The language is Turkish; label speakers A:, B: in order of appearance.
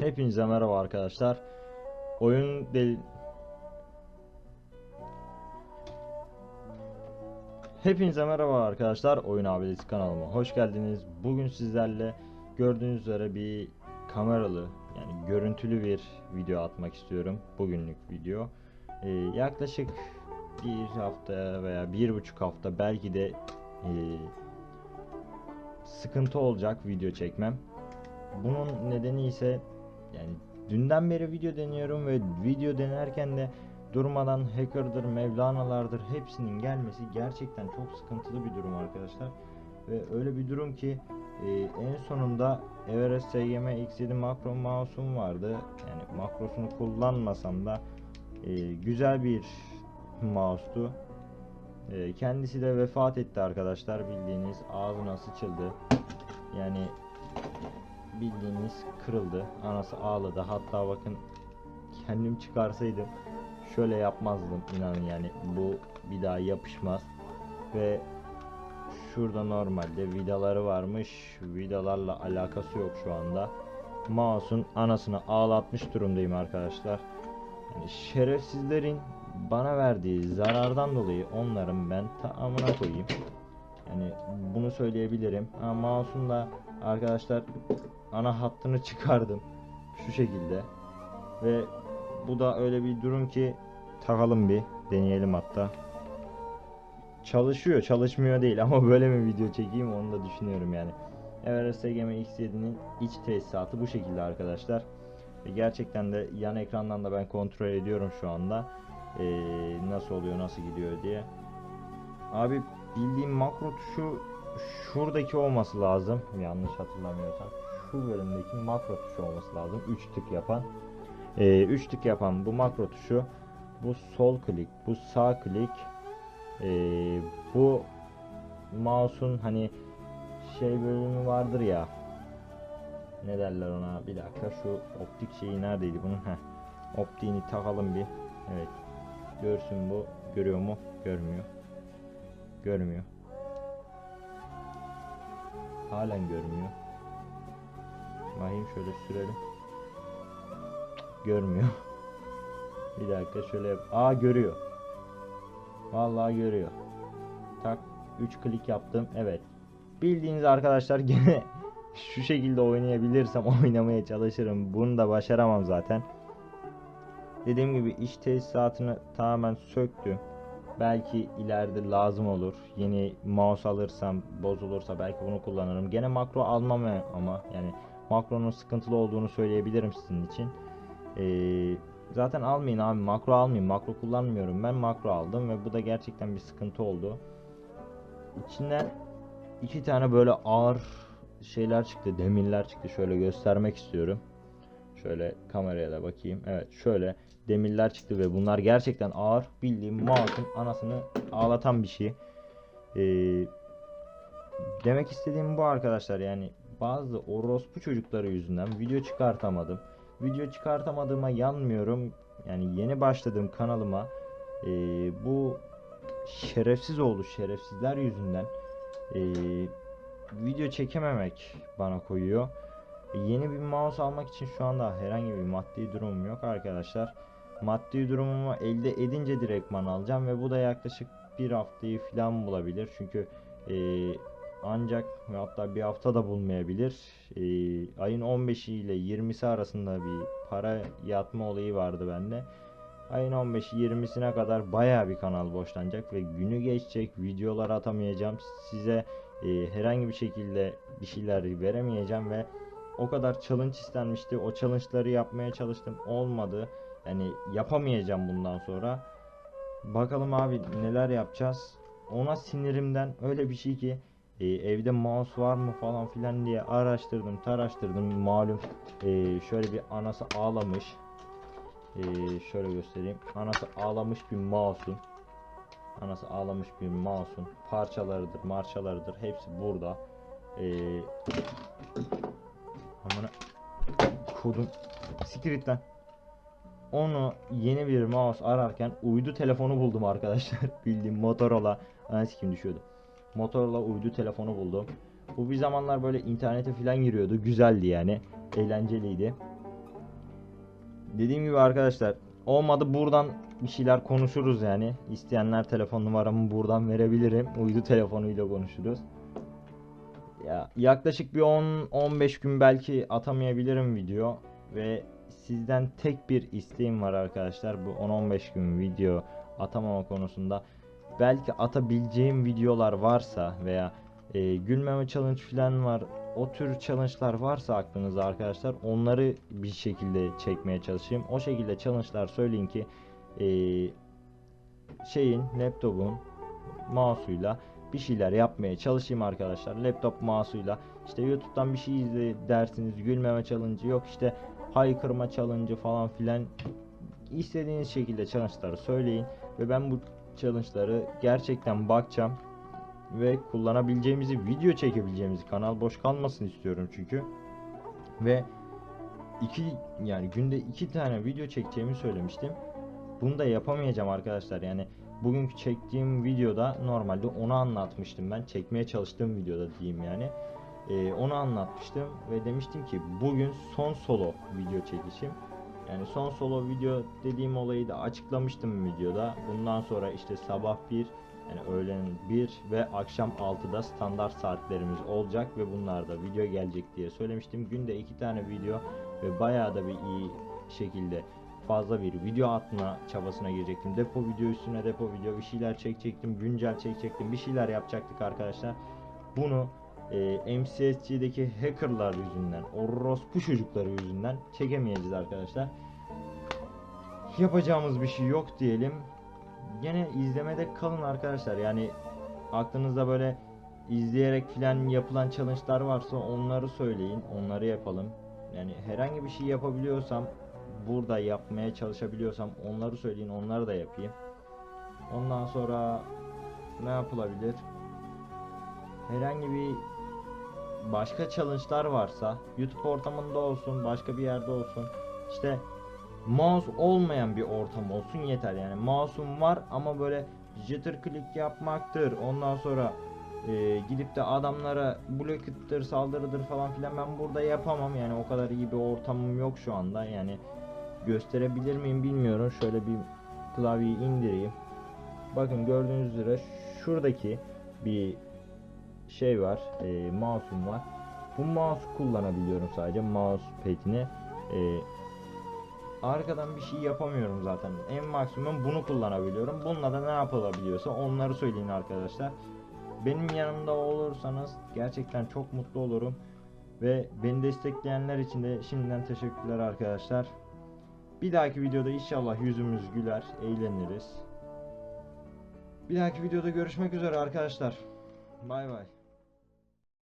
A: Hepinize merhaba arkadaşlar. Oyun del Hepinize merhaba arkadaşlar. Oyun Abilesi kanalıma hoş geldiniz. Bugün sizlerle gördüğünüz üzere bir kameralı yani görüntülü bir video atmak istiyorum. Bugünlük video. Ee, yaklaşık bir hafta veya bir buçuk hafta belki de ee, sıkıntı olacak video çekmem. Bunun nedeni ise yani dünden beri video deniyorum ve video denerken de durmadan hacker'dır, mevlanalardır hepsinin gelmesi gerçekten çok sıkıntılı bir durum arkadaşlar. Ve öyle bir durum ki e, en sonunda Everest SGM X7 makro mouse'um vardı. Yani makrosunu kullanmasam da e, güzel bir mouse'tu. E, kendisi de vefat etti arkadaşlar bildiğiniz ağzına sıçıldı. Yani bildiğiniz kırıldı. Anası ağladı. Hatta bakın kendim çıkarsaydım şöyle yapmazdım inanın yani bu bir daha yapışmaz ve şurada normalde vidaları varmış vidalarla alakası yok şu anda mouse'un anasını ağlatmış durumdayım arkadaşlar yani şerefsizlerin bana verdiği zarardan dolayı onların ben tamamına koyayım. Yani bunu söyleyebilirim ama mouse'un da arkadaşlar ana hattını çıkardım şu şekilde. Ve bu da öyle bir durum ki takalım bir deneyelim hatta. Çalışıyor çalışmıyor değil ama böyle mi video çekeyim onu da düşünüyorum yani. Everest SGM X7'nin iç tesisatı bu şekilde arkadaşlar ve gerçekten de yan ekrandan da ben kontrol ediyorum şu anda. Ee, nasıl oluyor nasıl gidiyor diye. Abi bildiğim makro tuşu şuradaki olması lazım. Yanlış hatırlamıyorsam. Şu bölümdeki makro tuşu olması lazım. 3 tık yapan. 3 tık yapan bu makro tuşu bu sol klik bu sağ klik ee, bu mouse'un hani şey bölümü vardır ya ne derler ona? Bir dakika şu optik şeyi neredeydi bunun? Heh. optiğini takalım bir. Evet. Görsün bu. Görüyor mu? Görmüyor. Görmüyor. Halen görmüyor. Bakayım şöyle sürelim. Görmüyor. Bir dakika şöyle yap. Aa görüyor. Vallahi görüyor. Tak 3 klik yaptım. Evet. Bildiğiniz arkadaşlar gene şu şekilde oynayabilirsem oynamaya çalışırım. Bunu da başaramam zaten. Dediğim gibi iş tesisatını tamamen söktüm. Belki ileride lazım olur. Yeni mouse alırsam bozulursa belki bunu kullanırım. Gene makro almam ama yani makronun sıkıntılı olduğunu söyleyebilirim sizin için. Ee, Zaten almayın abi makro almayın makro kullanmıyorum ben makro aldım ve bu da gerçekten bir sıkıntı oldu. İçinden iki tane böyle ağır şeyler çıktı demirler çıktı şöyle göstermek istiyorum. Şöyle kameraya da bakayım evet şöyle demirler çıktı ve bunlar gerçekten ağır bildiğim mouse'un anasını ağlatan bir şey. Ee, demek istediğim bu arkadaşlar yani bazı orospu çocukları yüzünden video çıkartamadım video çıkartamadığıma yanmıyorum. Yani yeni başladığım kanalıma e, bu şerefsiz oldu şerefsizler yüzünden e, video çekememek bana koyuyor. E, yeni bir mouse almak için şu anda herhangi bir maddi durumum yok arkadaşlar. Maddi durumumu elde edince direktman alacağım ve bu da yaklaşık bir haftayı falan bulabilir. Çünkü e, ancak hatta bir hafta da bulmayabilir. Ee, ayın 15'i ile 20'si arasında bir para yatma olayı vardı bende. Ayın 15'i 20'sine kadar baya bir kanal boşlanacak ve günü geçecek. Videolar atamayacağım. Size e, herhangi bir şekilde bir şeyler veremeyeceğim ve o kadar challenge istenmişti. O challenge'ları yapmaya çalıştım. Olmadı. Yani yapamayacağım bundan sonra. Bakalım abi neler yapacağız. Ona sinirimden öyle bir şey ki e, evde mouse var mı falan filan diye araştırdım taraştırdım malum e, şöyle bir anası ağlamış e, şöyle göstereyim anası ağlamış bir mouse'un anası ağlamış bir mouse'un parçalarıdır marçalarıdır hepsi burada e, amına kodum siktir onu yeni bir mouse ararken uydu telefonu buldum arkadaşlar. Bildiğim Motorola. Anasını kim düşüyordu. Motorola uydu telefonu buldum. Bu bir zamanlar böyle internete falan giriyordu. Güzeldi yani. Eğlenceliydi. Dediğim gibi arkadaşlar olmadı buradan bir şeyler konuşuruz yani. İsteyenler telefon numaramı buradan verebilirim. Uydu telefonuyla konuşuruz. Ya yaklaşık bir 10-15 gün belki atamayabilirim video ve sizden tek bir isteğim var arkadaşlar. Bu 10-15 gün video atamama konusunda belki atabileceğim videolar varsa veya e, gülmeme challenge falan var. O tür challenge'lar varsa aklınızda arkadaşlar onları bir şekilde çekmeye çalışayım. O şekilde challenge'lar söyleyin ki e, şeyin laptopun mouse'uyla bir şeyler yapmaya çalışayım arkadaşlar. Laptop mouse'uyla işte YouTube'dan bir şey izle dersiniz. Gülmeme challenge yok işte haykırma challenge falan filan istediğiniz şekilde challenge'ları söyleyin ve ben bu challenge'ları gerçekten bakacağım ve kullanabileceğimizi, video çekebileceğimizi kanal boş kalmasın istiyorum çünkü. Ve iki yani günde iki tane video çekeceğimi söylemiştim. Bunu da yapamayacağım arkadaşlar. Yani bugünkü çektiğim videoda normalde onu anlatmıştım ben. Çekmeye çalıştığım videoda diyeyim yani. Ee, onu anlatmıştım ve demiştim ki bugün son solo video çekişim. Yani son solo video dediğim olayı da açıklamıştım videoda. Bundan sonra işte sabah 1 yani öğlen 1 ve akşam 6'da standart saatlerimiz olacak ve bunlarda video gelecek diye söylemiştim. Günde 2 tane video ve bayağı da bir iyi şekilde fazla bir video atma çabasına girecektim. Depo video üstüne depo video bir şeyler çekecektim. Güncel çekecektim. Bir şeyler yapacaktık arkadaşlar. Bunu e, MCSG'deki hackerlar yüzünden, orospu çocukları yüzünden çekemeyeceğiz arkadaşlar. Yapacağımız bir şey yok diyelim. Gene izlemede kalın arkadaşlar. Yani aklınızda böyle izleyerek filan yapılan challenge'lar varsa onları söyleyin. Onları yapalım. Yani herhangi bir şey yapabiliyorsam burada yapmaya çalışabiliyorsam onları söyleyin. Onları da yapayım. Ondan sonra ne yapılabilir? Herhangi bir başka challenge'lar varsa YouTube ortamında olsun, başka bir yerde olsun. İşte mouse olmayan bir ortam olsun yeter yani. Mouse'um var ama böyle jitter click yapmaktır. Ondan sonra e, gidip de adamlara blockit'tir, saldırıdır falan filan ben burada yapamam. Yani o kadar iyi bir ortamım yok şu anda. Yani gösterebilir miyim bilmiyorum. Şöyle bir klavyeyi indireyim. Bakın gördüğünüz üzere şuradaki bir şey var. E, mouse'um var. Bu mouse kullanabiliyorum sadece. Mouse pad'ini. E, arkadan bir şey yapamıyorum zaten. En maksimum bunu kullanabiliyorum. Bununla da ne yapılabiliyorsa onları söyleyin arkadaşlar. Benim yanımda olursanız gerçekten çok mutlu olurum. Ve beni destekleyenler için de şimdiden teşekkürler arkadaşlar. Bir dahaki videoda inşallah yüzümüz güler, eğleniriz. Bir dahaki videoda görüşmek üzere arkadaşlar. Bay bay.